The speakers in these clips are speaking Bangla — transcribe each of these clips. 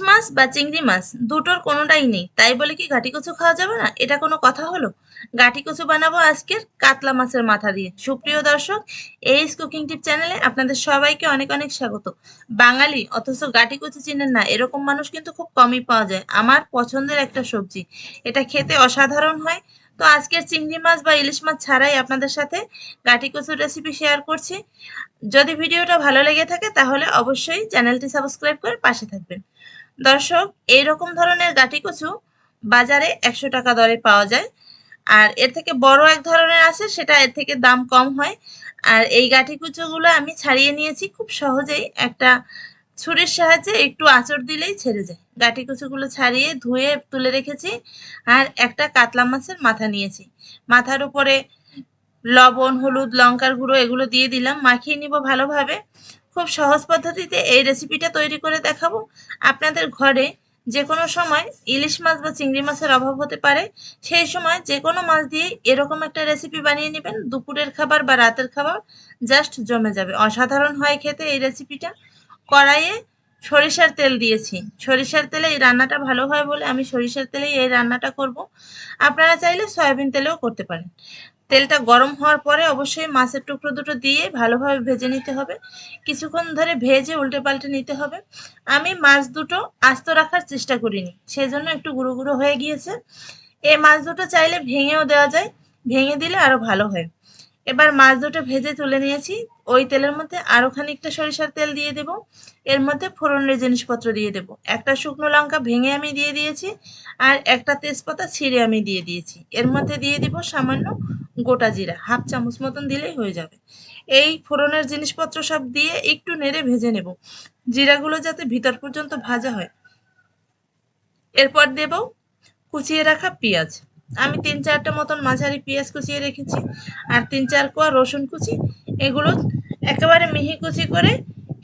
মাছ বা চিংড়ি মাছ, দুটোর কোনোটাই নেই। তাই বলে কি ঘাটি কচু খাওয়া যাবে না? এটা কোনো কথা হলো? ঘাটি কচু বানাবো আজকের কাতলা মাছের মাথা দিয়ে। সুপ্রিয় দর্শক এইস কুকিং টিপ চ্যানেলে আপনাদের সবাইকে অনেক অনেক স্বাগত। বাঙালি, অথচ ঘাটি কচু চিনেন না। এরকম মানুষ কিন্তু খুব কমই পাওয়া যায়। আমার পছন্দের একটা সবজি। এটা খেতে অসাধারণ হয়। তো আজকের চিংড়ি মাছ বা ইলিশ মাছ ছাড়াই আপনাদের সাথে গাটি কচুর রেসিপি শেয়ার করছি। যদি ভিডিওটা ভালো লেগে থাকে, তাহলে অবশ্যই চ্যানেলটি সাবস্ক্রাইব করে পাশে থাকবেন। দর্শক এই রকম ধরনের গাটি কচু বাজারে একশো টাকা দরে পাওয়া যায়। আর এর থেকে বড় এক ধরনের আছে, সেটা এর থেকে দাম কম হয়। আর এই গাঠি কুচোগুলো আমি ছাড়িয়ে নিয়েছি খুব সহজেই। একটা ছুরির সাহায্যে একটু আঁচড় দিলেই ছেড়ে যায়। গাঠি কুচুগুলো ছাড়িয়ে ধুয়ে তুলে রেখেছি আর একটা কাতলা মাছের মাথা নিয়েছি। মাথার উপরে লবণ, হলুদ, লঙ্কার গুঁড়ো এগুলো দিয়ে দিলাম। মাখিয়ে নিব ভালোভাবে। খুব সহজ পদ্ধতিতে এই রেসিপিটা তৈরি করে দেখাবো। আপনাদের ঘরে যে কোনো সময় ইলিশ মাছ বা চিংড়ি মাছের অভাব হতে পারে। সেই সময় যে কোনো মাছ দিয়ে এরকম একটা রেসিপি বানিয়ে নেবেন। দুপুরের খাবার বা রাতের খাবার জাস্ট জমে যাবে। অসাধারণ হয় খেতে এই রেসিপিটা কড়াইয়ে সরিষার তেল দিয়েছি। সরিষার তেলে এই রান্নাটা ভালো হয় বলে আমি সরিষার তেলেই এই রান্নাটা করব। আপনারা চাইলে সয়াবিন তেলেও করতে পারেন। তেলটা গরম হওয়ার পরে অবশ্যই মাছের টুকরো দুটো দিয়ে ভালোভাবে ভেজে নিতে হবে। কিছুক্ষণ ধরে ভেজে উল্টে পাল্টে নিতে হবে। আমি মাছ দুটো আস্ত রাখার চেষ্টা করিনি, সেজন্য একটু গুঁড়ো গুঁড়ো হয়ে গিয়েছে। এই মাছ দুটো চাইলে ভেঙেও দেওয়া যায়, ভেঙে দিলে আরও ভালো হয়। এবার মাছ দুটো ভেজে তুলে নিয়েছি। ওই তেলের মধ্যে আরও খানিকটা সরিষার তেল দিয়ে দেব। এর মধ্যে ফোড়নের জিনিসপত্র দিয়ে দেব। একটা শুকনো লঙ্কা ভেঙে আমি দিয়ে দিয়েছি আর একটা তেজপাতা ছিঁড়ে আমি দিয়ে দিয়েছি। এর মধ্যে দিয়ে দিব সামান্য গোটা জিরা, হাফ চামচ মতন দিলেই হয়ে যাবে। এই ফোড়নের জিনিসপত্র সব দিয়ে একটু নেড়ে ভেজে নেব। জিরাগুলো যাতে ভিতর পর্যন্ত ভাজা হয়। এরপর দেব কুচিয়ে রাখা পেঁয়াজ। আমি তিন চারটা মতন মাঝারি পেঁয়াজ কুচিয়ে রেখেছি, আর তিন চার কোয়া রসুন কুচি, এগুলো একেবারে মিহি কুচি করে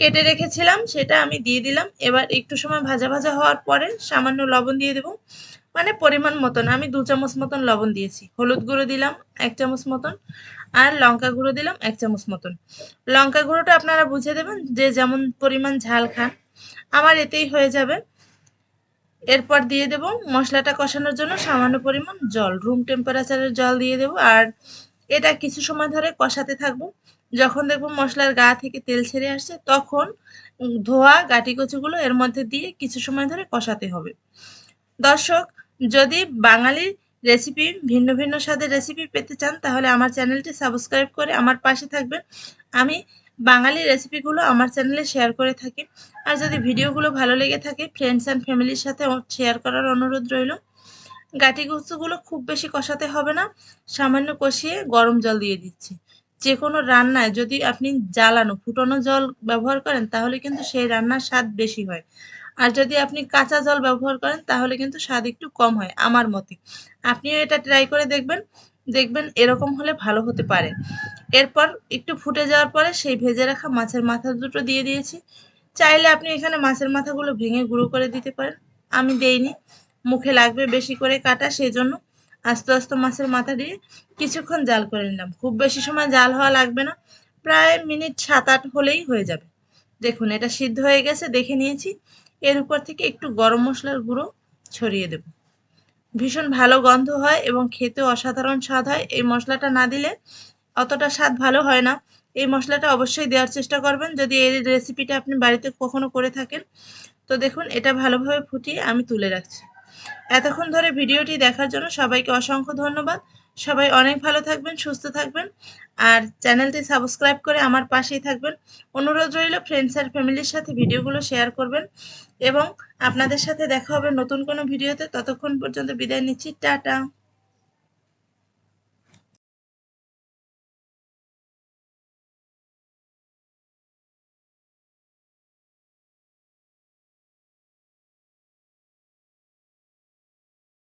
কেটে রেখেছিলাম, সেটা আমি দিয়ে দিলাম। এবার একটু সময় ভাজা ভাজা হওয়ার পরে সামান্য লবণ দিয়ে দেব। মানে পরিমাণ মতন, আমি দু চামচ মতন লবণ দিয়েছি। হলুদ গুঁড়ো দিলাম এক চামচ মতন, আর লঙ্কা গুঁড়ো দিলাম এক চামচ মতন। লঙ্কা গুঁড়োটা আপনারা বুঝে দেবেন যে যেমন পরিমাণ ঝাল খান, আমার এতেই হয়ে যাবে। এরপর দিয়ে দেব মশলাটা কষানোর জন্য সামান্য পরিমাণ জল রুম টেম্পারেচারের জল দিয়ে দেব। আর এটা কিছু সময় ধরে কষাতে থাকব। যখন দেখব মশলার গা থেকে তেল ছেড়ে আসছে, তখন ধোয়া গাটি কচুগুলো এর মধ্যে দিয়ে কিছু সময় ধরে কষাতে হবে। দর্শক, যদি বাঙালির রেসিপি ভিন্ন ভিন্ন স্বাদের রেসিপি পেতে চান, তাহলে আমার চ্যানেলটি সাবস্ক্রাইব করে আমার পাশে থাকবেন। আমি বাঙালি রেসিপিগুলো আমার চ্যানেলে শেয়ার করে থাকি। আর যদি ভিডিওগুলো ভালো লেগে থাকে ফ্রেন্ডস অ্যান্ড ফ্যামিলির সাথে শেয়ার করার অনুরোধ রইল। গাটি গুস্তুগুলো খুব বেশি কষাতে হবে না, সামান্য কষিয়ে গরম জল দিয়ে দিচ্ছি। যে কোনো রান্নায় যদি আপনি জ্বালানো, ফুটানো জল ব্যবহার করেন, তাহলে কিন্তু সেই রান্নার স্বাদ বেশি হয়। আর যদি আপনি কাঁচা জল ব্যবহার করেন, তাহলে কিন্তু স্বাদ একটু কম হয়, আমার মতে। আপনিও এটা ট্রাই করে দেখবেন। দেখবেন এরকম হলে ভালো হতে পারে। এরপর একটু ফুটে যাওয়ার পরে সেই ভেজে রাখা মাছের মাথা দুটো দিয়ে দিয়েছি। চাইলে আপনি এখানে মাছের মাথাগুলো ভেঙে গুঁড়ো করে দিতে পারেন। আমি দেইনি, মুখে লাগবে বেশি করে কাটা সেই জন্য আস্তে আস্তে মাছের মাথা দিয়ে কিছুক্ষণ জাল করে নিলাম। খুব বেশি সময় জাল হওয়া লাগবে না, প্রায় মিনিট সাত আট হলেই হয়ে যাবে। দেখুন, এটা সিদ্ধ হয়ে গেছে, দেখে নিয়েছি। এর উপর থেকে একটু গরম মশলার গুঁড়ো ছড়িয়ে দেব। ভীষণ ভালো গন্ধ হয় এবং খেতে অসাধারণ স্বাদ হয়। এই মশলাটা না দিলে অতটা স্বাদ ভালো হয় না। এই মশলাটা অবশ্যই দেওয়ার চেষ্টা করবেন। যদি এই রেসিপিটা আপনি বাড়িতে কখনো করে থাকেন, তো দেখুন এটা ভালোভাবে ফুটিয়ে আমি তুলে রাখছি। এতক্ষণ ধরে ভিডিওটি দেখার জন্য সবাইকে অসংখ্য ধন্যবাদ। সবাই অনেক ভালো থাকবেন, সুস্থ থাকবেন। আর চ্যানেলটি সাবস্ক্রাইব করে আমার পাশেই থাকবেন। অনুরোধ রইল ফ্রেন্ডস আর ফ্যামিলির সাথে ভিডিওগুলো শেয়ার করবেন। এবং আপনাদের সাথে দেখা হবে নতুন কোনো ভিডিওতে। ততক্ষণ পর্যন্ত বিদায় নিচ্ছি। টাটা।